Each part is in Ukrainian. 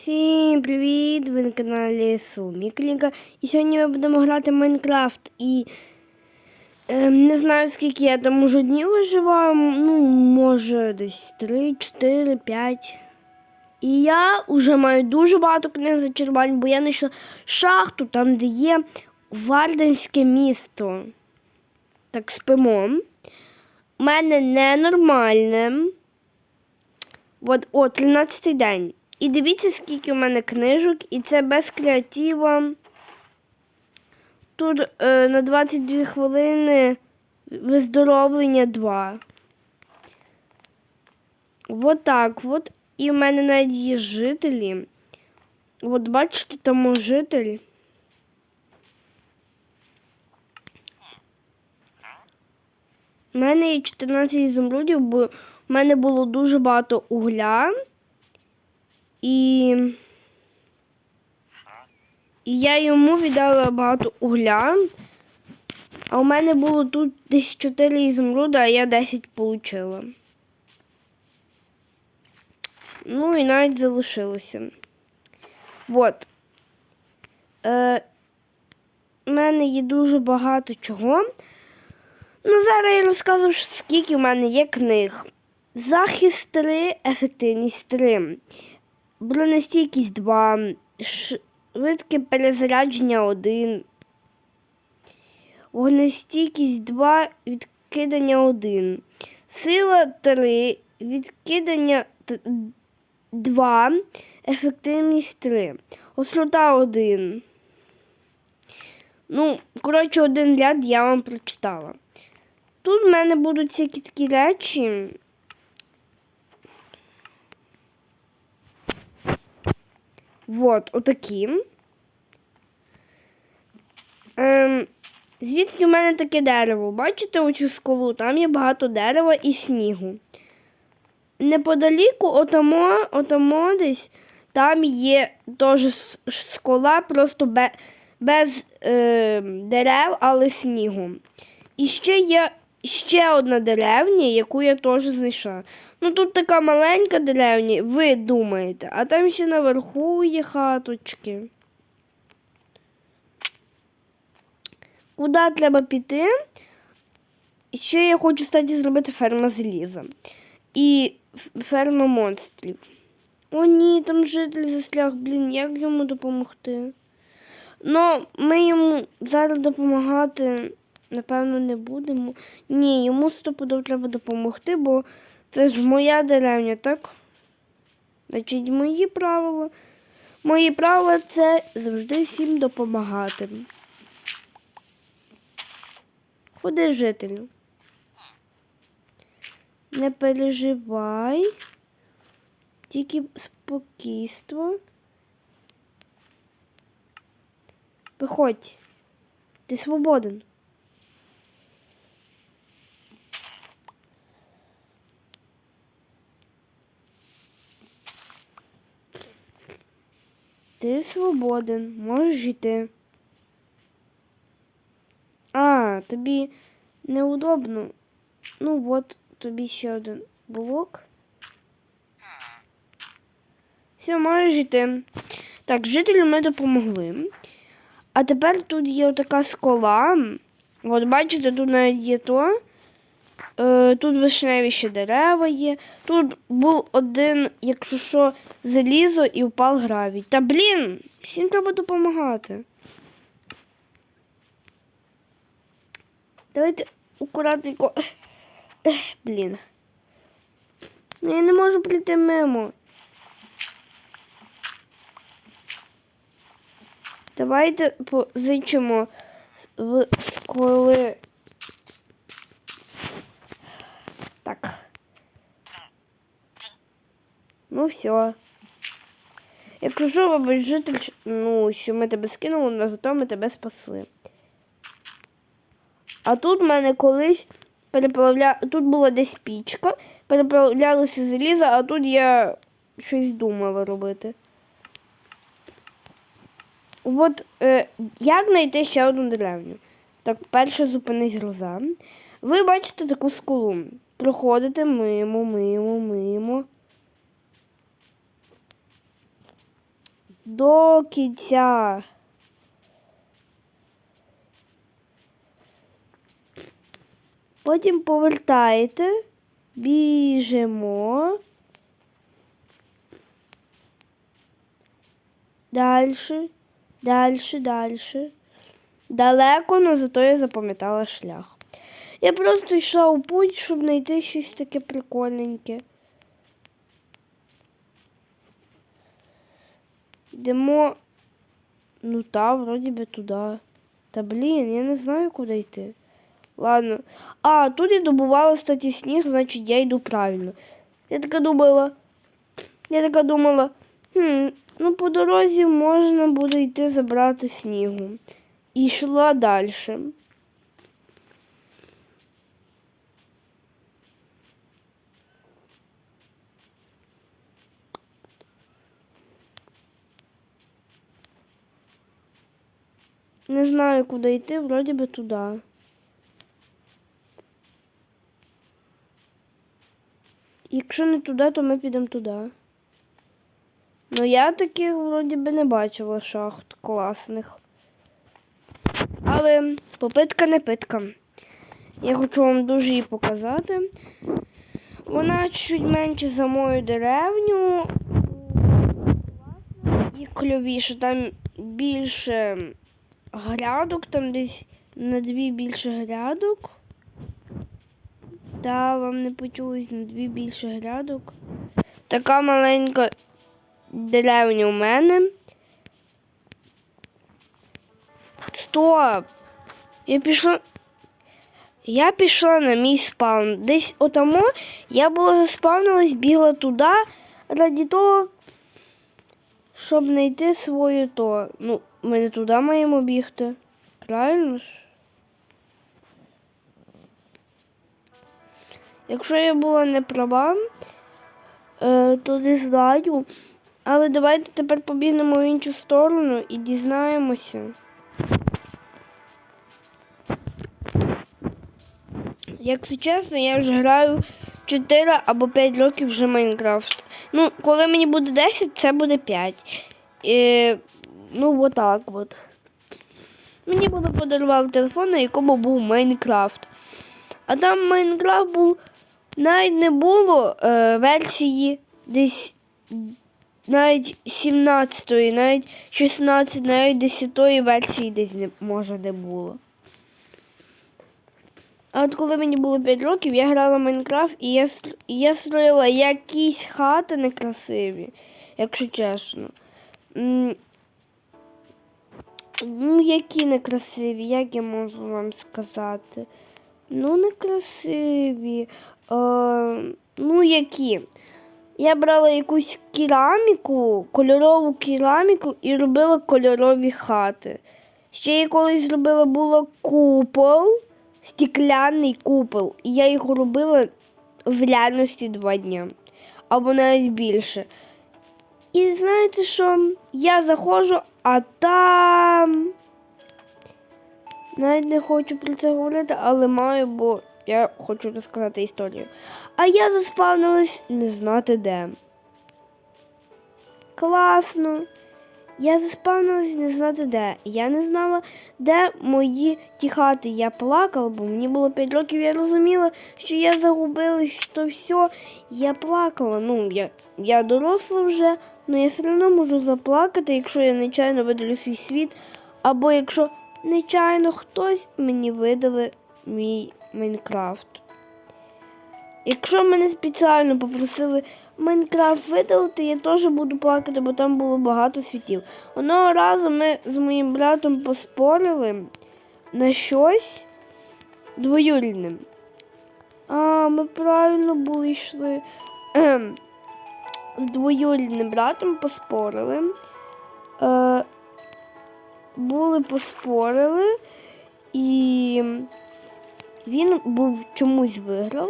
Всім привіт! Ви на каналі Суміклінка. І сьогодні ми будемо грати Майнкрафт. І е, не знаю скільки я там уже днів виживаю. Ну, може десь 3, 4, 5. І я вже маю дуже багато книг зачарувань, бо я знайшла шахту, там, де є Варденське місто. Так спимо. У мене ненормальне. От, о, 13 день. І дивіться, скільки у мене книжок, і це без креатива. Тут е, на 22 хвилини виздоровлення 2. От так от. І в мене навіть є жителі. От бачите, там житель. У мене є 14 ізумрудів, бо в мене було дуже багато угля. І... і я йому віддала багато угля. А у мене було тут десь 4 ізумруда, а я 10 отримала. Ну і навіть залишилося. От. Е, У мене є дуже багато чого. Ну, зараз я розказую, скільки в мене є книг. Захист 3, ефективність 3. Бронестійкість 2, швидке перезарядження 1, вогнестійкість 2, відкидання 1, сила 3, відкидання 2, ефективність 3, острота 1. Ну, коротше, один ряд я вам прочитала. Тут в мене будуть всякі такі речі. Вот, отакі. Ем, звідки в мене таке дерево? Бачите оцю скалу? Там є багато дерева і снігу. Неподаліку отамо, отамо десь там є теж скала, просто без, без е, дерев, але снігу. І ще є ще одна деревня, яку я теж знайшла. Ну тут така маленька деревня, ви думаєте, а там ще наверху є хаточки. Куди треба піти? І ще я хочу кстати, зробити ферма заліза. І ферма монстрів. О, ні, там житель засляг, блін, як йому допомогти? Ну, ми йому зараз допомагати, напевно, не будемо. Ні, йому стопудов треба допомогти, бо це ж моя деревня, так? Значить, мої правила. Мої правила це завжди всім допомагати. Ходи, жителю. Не переживай. Тільки спокійство. Виходь. Ти свободен. Ти свободен, можеш йти. А, тобі неудобно. Ну от тобі ще один блок. Все, можеш йти. Так, жителю ми допомогли. А тепер тут є така скола. От бачите, тут навіть є то. Е, тут вишневі ще дерева є. Тут був один, якщо що, залізо і впав гравій. Та блін, всім треба допомагати. Давайте акуратненько. Блін. Ну я не можу прийти мимо. Давайте позичимо в коли Так. Ну все. Якщо що, вибач, житель, ну, що ми тебе скинули, але зато ми тебе спасли. А тут в мене колись переплавля... Тут була десь пічка, переплавлялося залізо, а тут я щось думала робити. От е, як знайти ще одну деревню? Так, перше зупинись гроза. Ви бачите таку скулу. Проходите мимо, мимо, мимо. до кінця. Потім повертаєте, біжимо. Дальше, дальше, дальше. Далеко, але зато я запам'ятала шлях. Я просто йшла у путь, щоб знайти щось таке прикольненьке. Йдемо. Ну та, вроді би туди. Та блін, я не знаю, куди йти. Ладно. А, тут я добувала, кстати, сніг, значить я йду правильно. Я така думала. Я така думала, хм, ну по дорозі можна буде йти забрати снігу. І йшла далі. Не знаю, куди йти, вроді би туди. Якщо не туди, то ми підемо туди. Ну я таких вроді би не бачила шахт класних. Але попитка не питка. Я хочу вам дуже її показати. Вона чуть менше за мою деревню. І кльовіше, там більше грядок, там десь на дві більше грядок. Та вам не почулось на дві більше грядок. Така маленька деревня у мене. Стоп! Я пішла. Я пішла на мій спаун. Десь отамо я була заспавнилась, бігла туди раді того, щоб знайти свою то. Ну, ми не туди маємо бігти. Правильно ж? Якщо я була не права, е, то не знаю. Але давайте тепер побігнемо в іншу сторону і дізнаємося. Якщо чесно, я вже граю 4 або 5 років вже Майнкрафт. Ну, коли мені буде 10, це буде 5. І, ну, отак от. Мені було подарували телефон, на якому був Майнкрафт. А там Майнкрафт був навіть не було е, версії десь навіть 17-ї, навіть 16, навіть 10-ї версії десь не може не було. А от коли мені було 5 років, я грала в Майнкрафт і я, і я строїла якісь хати некрасиві, якщо чесно. Ну, які некрасиві, як я можу вам сказати? Ну, некрасиві. Е, ну, які? Я брала якусь кераміку, кольорову кераміку і робила кольорові хати. Ще я колись зробила було купол, стекляний купол. І я його робила в реальності два дні. Або навіть більше. І знаєте що? Я заходжу, а там. Навіть не хочу про це говорити, але маю, бо я хочу розказати історію. А я заспавнилась не знати де. Класно. Я заспавнилась не знати де. Я не знала, де мої ті хати. Я плакала, бо мені було 5 років, я розуміла, що я загубилась, що все. Я плакала. Ну, я, я доросла вже, але я все одно можу заплакати, якщо я нечайно видалю свій світ, або якщо нечайно хтось мені видали мій Майнкрафт. Якщо мене спеціально попросили Майнкрафт видалити, я теж буду плакати, бо там було багато світів. Одного разу ми з моїм братом поспорили на щось двоюрідним. А, ми правильно були йшли. З двоюрідним братом поспорили. Е, були поспорили, і він був чомусь виграв.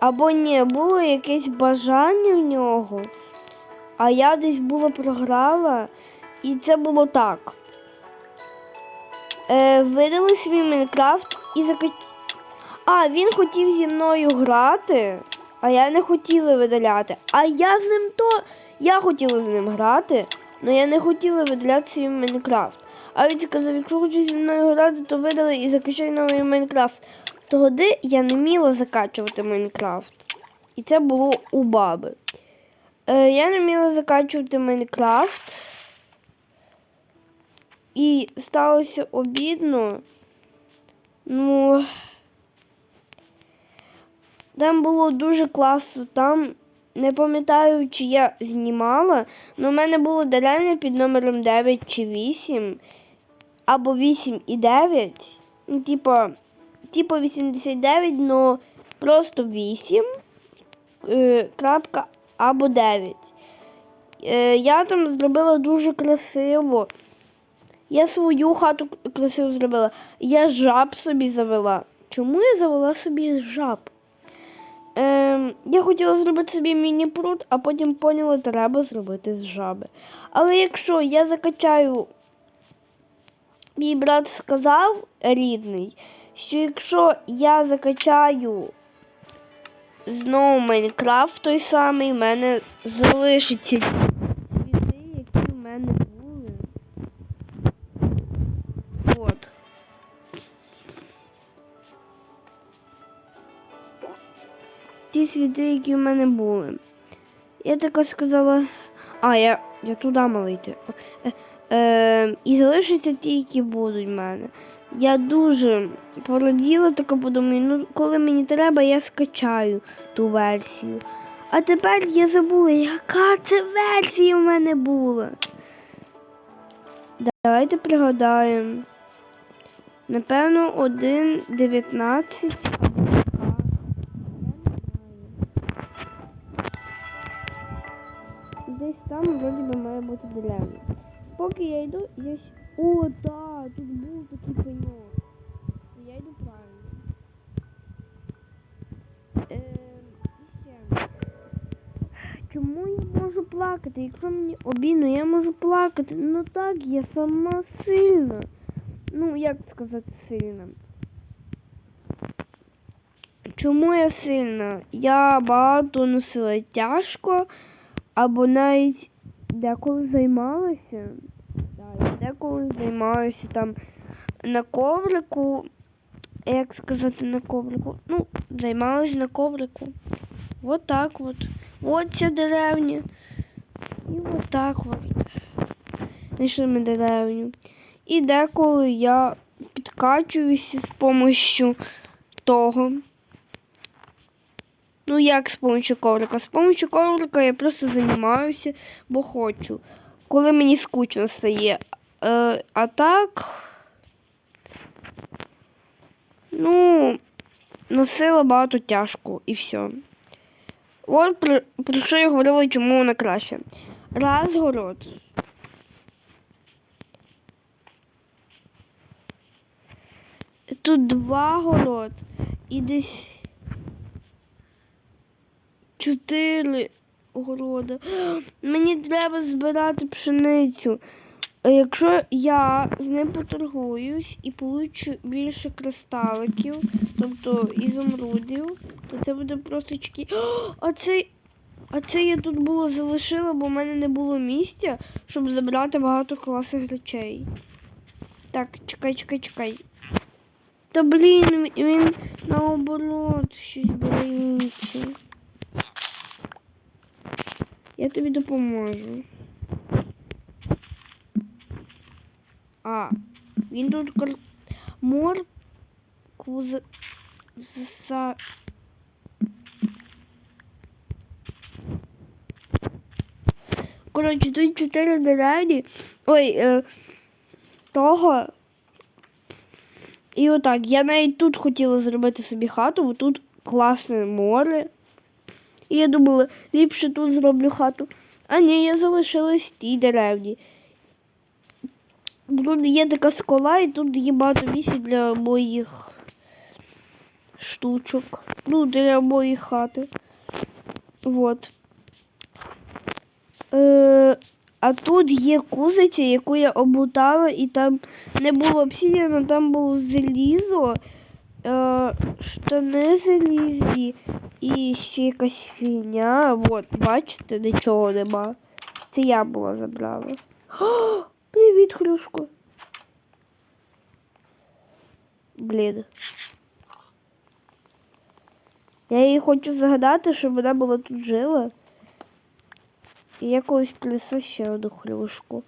Або ні, було якесь бажання в нього, а я десь була програла, і це було так. Е, видали свій Майнкрафт і закач... А, він хотів зі мною грати, а я не хотіла видаляти. А я з ним то. Я хотіла з ним грати, але я не хотіла видаляти свій Майнкрафт. А він сказав, якщо хочеш зі мною грати, то видали і закачай новий Майнкрафт. Тоді я не вміла закачувати Майнкрафт. І це було у баби. Е, я не вміла закачувати Майнкрафт. І сталося обідно. Ну, там було дуже класно. Там не пам'ятаю, чи я знімала, але в мене було деревня під номером 9 чи 8, або 8 і 9. Ну, типа, типа 89, але просто 8. е, Крапка або 9. Е, Я там зробила дуже красиво. Я свою хату красиво зробила. Я жаб собі завела. Чому я завела собі жаб? Ем, я хотіла зробити собі міні-пруд, а потім поняла, треба зробити з жаби. Але якщо я закачаю, мій брат сказав рідний, що якщо я закачаю знову Майнкрафт той самий, в мене залишиться світи, які в мене були. Світи, які в мене були. Я така сказала, а, я, я туди мала йти. Е, е, і залишаться ті, які будуть в мене. Я дуже пораділа, така подумаю, ну коли мені треба, я скачаю ту версію. А тепер я забула, яка це версія в мене була. Давайте пригадаємо. Напевно, 1.19. бути деревня. Поки я йду, я О, так, тут був такий пеньок. Я йду правильно. Ем. Чому я можу плакати? Якщо мені обідно, я можу плакати. Ну так, я сама сильна. Ну, як сказати сильна? Чому я сильна? Я багато носила тяжко, або навіть деколи займалася. Я деколи займалася там на коврику. Як сказати на коврику? Ну, займалася на коврику. Вот так от. От ця деревня. І от так от. Знайшли ми деревню. І деколи я підкачуюся з допомогою того. Ну, як з помощью коврика? З помощью коврика я просто займаюся, бо хочу. Коли мені скучно стає. Е, а так. Ну, носила багато тяжко і все. От про, про що я говорила, чому вона краще. Розгород. Тут два город і десь чотири города. Мені треба збирати пшеницю. Якщо я з ним поторгуюсь і получу більше кристаликів, тобто ізумрудів, то це буде просто чеки. О, А це, а це я тут було залишила, бо в мене не було місця, щоб забрати багато класних речей. Так, чекай, чекай, чекай. Та блін, він наоборот щось боїться. Я тобі допоможу. А, він тут кар... моркву за... за... Коротше, тут чотири деревні. Ой, е, того. І отак. Я навіть тут хотіла зробити собі хату, бо тут класне море. І я думала, ліпше тут зроблю хату. А ні, я залишилась в тій деревні. Тут є така скала, і тут є багато місця для моїх штучок. Ну, для моєї хати. Вот. Е, а тут є кузиця, яку я облутала, і там не було обсідіану, там було залізо, е, штани залізні і ще якась фігня. От, бачите, нічого нема. Це я була забрала. О, привіт, хрюшко. Блін. Я її хочу загадати, щоб вона була тут жила. І я колись плесу ще одну хрюшку.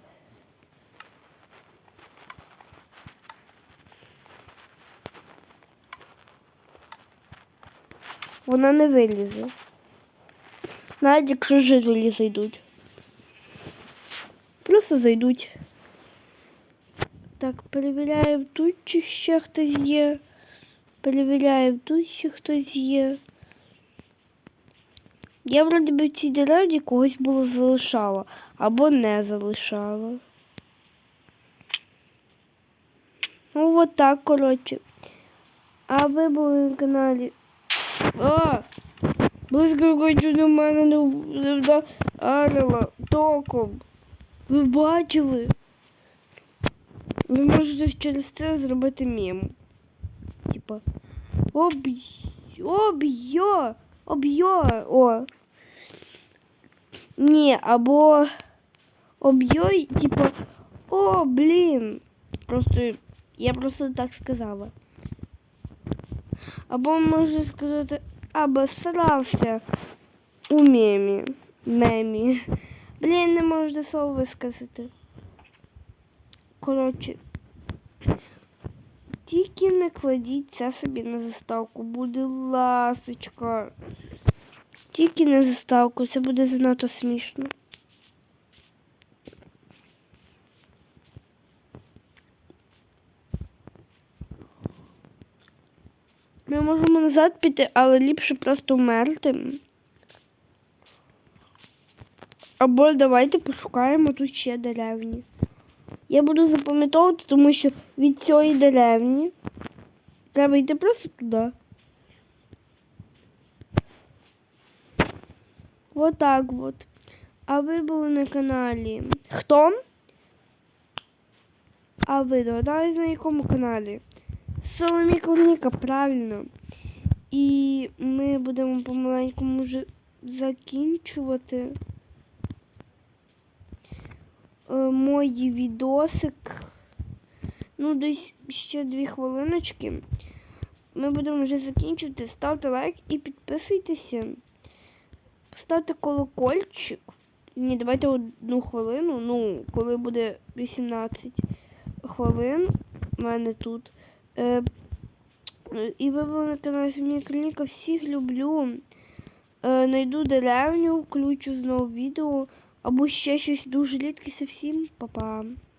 Вона не вилізе. Навіть якщо жителі зайдуть. Просто зайдуть. Так, перевіряємо тут, чи ще хтось є. Перевіряємо тут, чи хтось є. Я вроді би в цій деревні когось було залишала або не залишала. Ну от так, коротше. А ви були на каналі. А! Близько хочу до мене не вдарила током. Ви бачили? Ви можете через це зробити мем. Типа. Об'й... Об'йо! Об'йо! О. Ні, або об'йой, типа. О, блін. Просто я просто так сказала. Або можна сказати, обосрався у мемі. Мемі. Блін, не можна слово висказати. Коротше. Тільки не кладіть це собі на заставку, буде ласочка. Тільки на заставку, це буде занадто смішно. Ми можемо назад піти, але ліпше просто вмерти. Або давайте пошукаємо тут ще деревні. Я буду запам'ятовувати, тому що від цієї деревні треба йти просто туди. Вот так вот. А ви були на каналі. Хто? А ви догадались на якому каналі? Соломіка Уніка, правильно. І ми будемо помаленькому вже закінчувати е, мої відосик. Ну, десь ще дві хвилиночки. Ми будемо вже закінчувати. Ставте лайк і підписуйтеся. Ставте колокольчик. Ні, давайте одну хвилину. Ну, коли буде 18 хвилин у мене тут. Е, і ви були на каналі Сім'я Клініка. Всіх люблю. Е, найду деревню, включу знову відео. Або ще щось дуже рідкісне. Всім па-па.